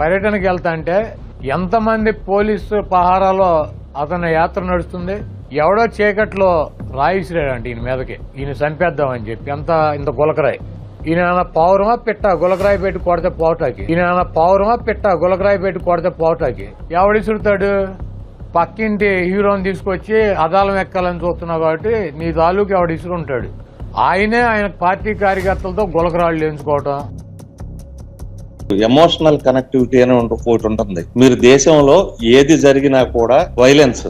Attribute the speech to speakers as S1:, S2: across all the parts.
S1: పర్యటనకి వెళ్తా అంటే ఎంతమంది పోలీసు పహారాలో అతని యాత్ర నడుస్తుంది? ఎవడో చీకట్లో రాయిసిరాడంట ఈయన మీదకి. ఈయన చంపేద్దామని చెప్పి. ఎంత ఇంత గులకరాయి. ఈయన పౌరమా పిట్ట గులకరాయి పెట్టి కొడితే పోటాకి ఈయన పౌరమా పిట్ట గులకరాయి పెట్టి కొడితే ఎవడు ఎవడిసురుతాడు పక్కింటి హీరోని తీసుకొచ్చి అదాలం ఎక్కాలని చూస్తున్నావు కాబట్టి నీ తాలూకు ఎవడు ఇసురుంటాడు? ఆయనే ఆయన పార్టీ కార్యకర్తలతో గులకరాళ్ళు ఎంచుకోవటం.
S2: ఎమోషనల్ కనెక్టివిటీ అని ఒకటి ఉంటుంది. మీరు దేశంలో ఏది జరిగినా కూడా వైలెన్స్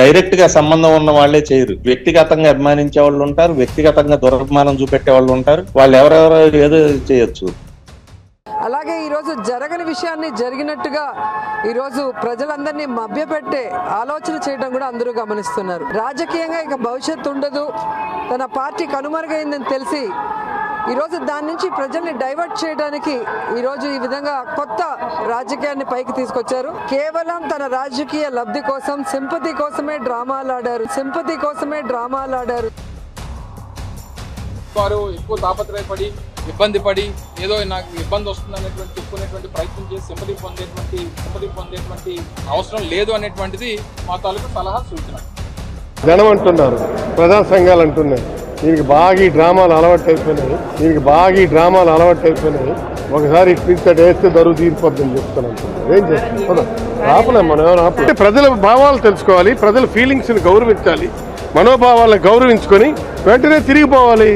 S2: డైరెక్ట్గా సంబంధం ఉన్న వాళ్ళే చేయరు. వ్యక్తిగతంగా అభిమానించే వాళ్ళు ఉంటారు వ్యక్తిగతంగా దురభిమానం చూపెట్టే వాళ్ళు ఉంటారు వాళ్ళు ఎవరెవరో ఏదో చేయొచ్చు.
S3: అలాగే ఈరోజు జరగని విషయాన్ని జరిగినట్టుగా ఈరోజు ప్రజలందరినీ మభ్యపెట్టే ఆలోచన చేయడం కూడా అందరూ గమనిస్తున్నారు. రాజకీయంగా ఇక భవిష్యత్తు ఉండదు. తన పార్టీ కనుమరుగైందని తెలిసి ఈరోజు దాని నుంచి ప్రజల్ని డైవర్ట్ చేయడానికి ఈరోజు ఈ విధంగా కొత్త రాజకీయాన్ని పైకి తీసుకొచ్చారు. కేవలం తన రాజకీయ లబ్ధి కోసం సింపతి కోసమే డ్రామాలు ఆడారు. సింపతి కోసమే డ్రామాలు ఆడారు.
S4: వారు ఎక్కువ తాపత్రయపడి ఇబ్బంది పడి ఏదో నాకు ఇబ్బంది వస్తుంది అనేటువంటి చెప్పుకునేటువంటి ప్రయత్నం చేసి సింపతి పొందేటువంటి సింపతి పొందేటువంటి అవసరం లేదు అనేటువంటిది మా తాలూకు సలహా సూచన.
S5: జనం అంటున్నారు. ప్రజా సంఘాలు అంటున్నాయి. దీనికి బాగా ఈ డ్రామాలు అలవాటు అయిపోయినాయి. దీనికి బాగా ఈ డ్రామాలు అలవాటు అయిపోయినాయి. ఒకసారి ఇటు వేస్తే దరువు తీరిపోద్దని చెప్తాను ఏం చేస్తాం? ఆపలేం మనం అంటే ప్రజల భావాలు తెలుసుకోవాలి ప్రజల ఫీలింగ్స్ని గౌరవించాలి మనోభావాలను గౌరవించుకొని వెంటనే తిరిగిపోవాలి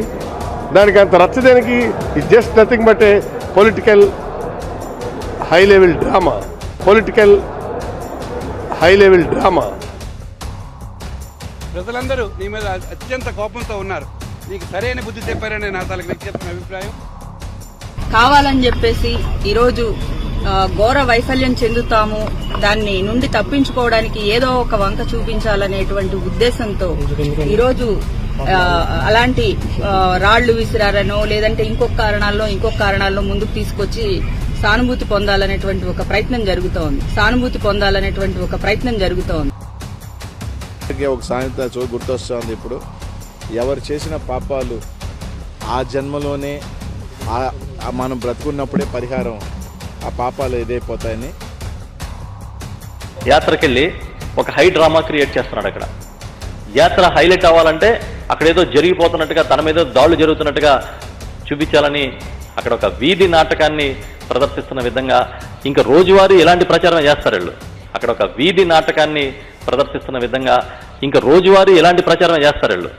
S5: దానికి అంత రచ్చదేనికి it just nothing but a political high level drama political high level drama
S6: ప్రజలందరూ నీ మీద అత్యంత కోపంతో ఉన్నారు. నీకు సరైన బుద్ధి చెప్పారని నా తలకు అభిప్రాయం.
S7: కావాలని చెప్పేసి ఈరోజు ఘోర వైఫల్యం చెందుతాము. దాన్ని నుండి తప్పించుకోవడానికి ఏదో ఒక వంక చూపించాలనేటువంటి ఉద్దేశంతో ఈరోజు అలాంటి రాళ్ళు విసిరారనో లేదంటే ఇంకొక కారణాల్లో ఇంకొక కారణాల్లో ముందుకు తీసుకొచ్చి సానుభూతి పొందాలనేటువంటి ఒక ప్రయత్నం జరుగుతోంది సానుభూతి పొందాలనేటువంటి ఒక ప్రయత్నం జరుగుతోంది
S8: ఒక సామెత చూ గుర్తొస్తుంది ఇప్పుడు. ఎవరు చేసిన పాపాలు ఆ జన్మలోనే మనం బ్రతుకున్నప్పుడే పరిహారం ఆ పాపాలు ఏదైపోతాయని
S9: యాత్రకెళ్ళి ఒక హై డ్రామా క్రియేట్ చేస్తున్నాడు అక్కడ. యాత్ర హైలైట్ అవ్వాలంటే అక్కడ ఏదో జరిగిపోతున్నట్టుగా తన మీద దాడులు జరుగుతున్నట్టుగా చూపించాలని అక్కడ ఒక వీధి నాటకాన్ని ప్రదర్శిస్తున్న విధంగా ఇంకా రోజువారీ ఎలాంటి ప్రచారం చేస్తారు వీళ్ళు? అక్కడ ఒక వీధి నాటకాన్ని ప్రదర్శిస్తున్న విధంగా ఇంకా రోజువారీ ఎలాంటి ప్రచారం చేస్తారు వీళ్ళు?